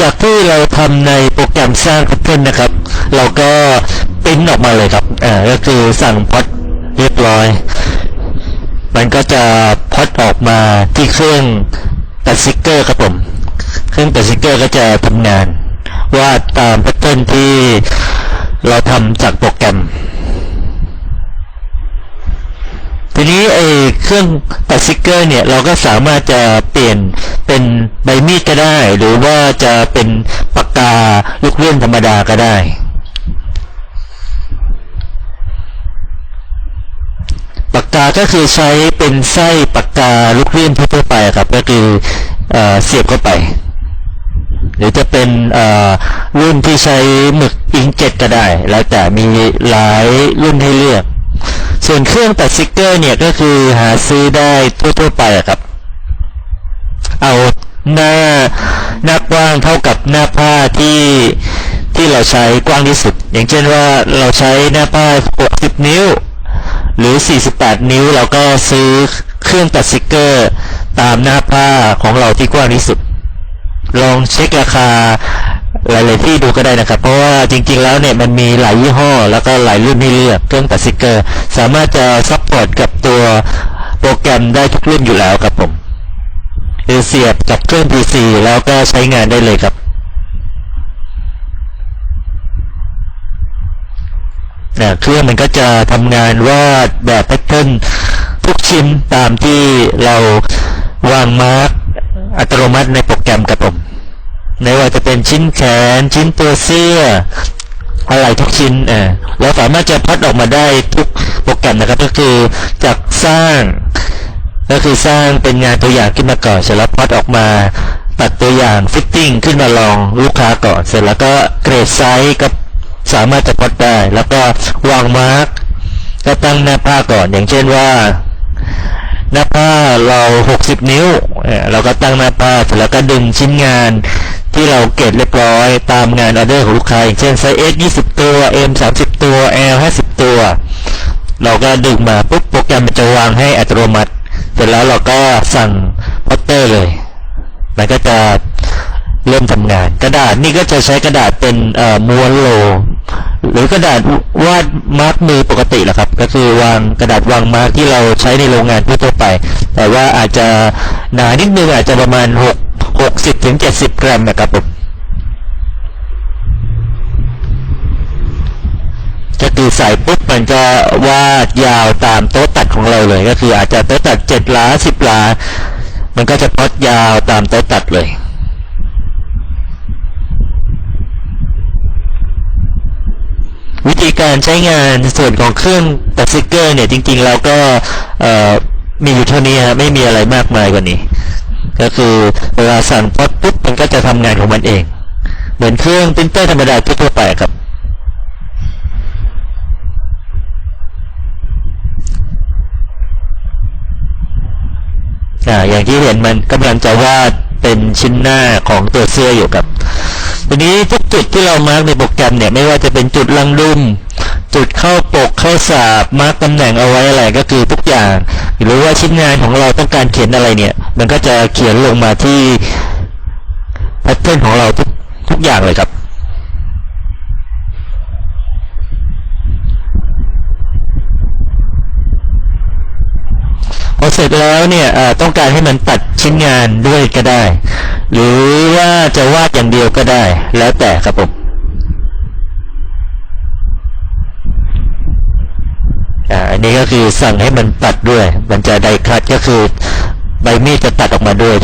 จากที่เราทำในโปรแกรมสร้างแพทเทิร์นนะครับ เราก็ปริ้นออกมาเลยครับอ่าก็คือสั่งพอดเรียบร้อย มันก็จะพอดออกมาที่เครื่องตัดสติกเกอร์ครับผม เครื่องตัดสติกเกอร์ก็จะทำงานวาดตามแพทเทิร์นที่เราทำจากโปรแกรม ทีนี้ไอ้เครื่องตัดสติกเกอร์เนี่ยเราก็สามารถจะเปลี่ยนเป็นใบมีดก็ได้ หรือว่าจะเป็นปากกาลูกเลื่อนธรรมดาก็ได้ ปากกาก็คือใช้เป็นไส้ปากกาลูกเลื่อนทั่วไปครับก็คือเอเสียบเข้าไป หรือจะเป็นรุ่นที่ใช้หมึกอิงเจ็ตก็ได้ แล้วแต่มีหลายรุ่นให้เลือก ส่วนเครื่องตัดสติกเกอร์เนี่ยก็คือหาซื้อได้ทั่วๆไปครับ เอาหน้าหน้ากว้างเท่ากับหน้าผ้าที่ที่เราใช้กว้างที่สุด อย่างเช่นว่าเราใช้หน้าผ้า 60 นิ้ว หรือ 48 นิ้วเราก็ซื้อเครื่องตัดสติกเกอร์ตามหน้าผ้าของเราที่กว้างที่สุด ลองเช็คราคา หลายๆที่ดูก็ได้นะครับ เพราะว่าจริงๆแล้วเนี่ยมันมีหลายยี่ห้อ แล้วก็หลายรุ่นให้เลือกเครื่องตัดสติกเกอร์ สามารถจะซัพพอร์ตกับตัวโปรแกรมได้ทุกรุ่นอยู่แล้วครับผมคือเสียบกับเครื่อง PC แล้วก็ใช้งานได้เลยครับนะเครื่องมันก็จะทำงานวาดแบบแพทเทิร์นทุกชิ้นตามที่เราวางมาร์กอัตโนมัติในโปรแกรมครับผม ไม่ว่าจะเป็นชิ้นแขน ชิ้นตัวเสื้อ อะไรทุกชิ้นอ่าเราสามารถจะพัดออกมาได้ทุกโปรแกรมนะครับ ก็คือจากสร้าง ก็คือสร้างเป็นงานตัวอย่างขึ้นมาก่อนเสร็จแล้วพัดออกมาตัดตัวอย่างฟิตติ้งขึ้นมาลองลูกค้าก่อน เสร็จแล้วก็เกรดไซส์ก็สามารถจะพัดได้ แล้วก็วางมาร์กก็ตั้งหน้าผ้าก่อน อย่างเช่นว่าหน้าผ้าเรา 60 นิ้วเอ่เราก็ตั้งหน้าผ้าเสร็จแล้วก็ดึงชิ้นงาน ที่เราเกตเรียบร้อย ตามงานออเดอร์ของลูกค้าอย่างเช่นไซส์ S 20 ตัว M 30 ตัว L 50 ตัว เราก็ดึงมาปุ๊บโปรแกรมมันจะวางให้อัตโนมัติ เสร็จแล้วเราก็สั่งพอตเตอร์เลย มันก็จะเริ่มทำงาน กระดาษนี่ก็จะใช้กระดาษเป็นม้วนโล หรือกระดาษวาดมาร์กมือปกติแหละครับ ก็คือวางกระดาษวางมาร์กที่เราใช้ในโรงงานทั่วไป แต่ว่าอาจจะหนานิดนึงอาจจะประมาณ6 60ถึง70กรัมนะครับผมก็คือใส่ปุ๊บมันจะวาดยาวตามโต๊ะตัดของเราเลย ก็คืออาจจะโต๊ะตัด7หลา10หลามันก็จะพอดยาวตามโต๊ะตัดเลยวิธีการใช้งานส่วนของเครื่องตัดสติกเกอร์เนี่ยจริงๆเราก็มีอยู่เท่านี้ฮะไม่มีอะไรมากมายกว่านี้ ก็คือเวลาสั่งพอดปุ๊บมันก็จะทำงานของมันเอง เหมือนเครื่องปรินเตอร์ธรรมดาทั่วไปครับอ่าอย่างที่เห็นมันกำลังจะวาดเป็นชิ้นหน้าของตัวเสื้ออยู่ครับทีนี้ทุกจุดที่เรามาร์กในโปรแกรมเนี่ยไม่ว่าจะเป็นจุดลังดุมจุดเข้าปกเข้าสาบมาร์กตำแหน่งเอาไว้อะไรก็คือทุกอย่าง หรือว่าชิ้นงานของเราต้องการเขียนอะไรเนี่ย มันก็จะเขียนลงมาที่แพทเทิร์นของเราทุกทุกอย่างเลยครับพอเสร็จแล้วเนี่ยต้องการให้มันตัดชิ้นงานด้วยก็ได้ หรือว่าจะวาดอย่างเดียวก็ได้ แล้วแต่ครับผมอ่า อันนี้ก็คือสั่งให้มันตัดด้วย มันจะไดคัดก็คือใบมีดจะตัดออกมาด้วย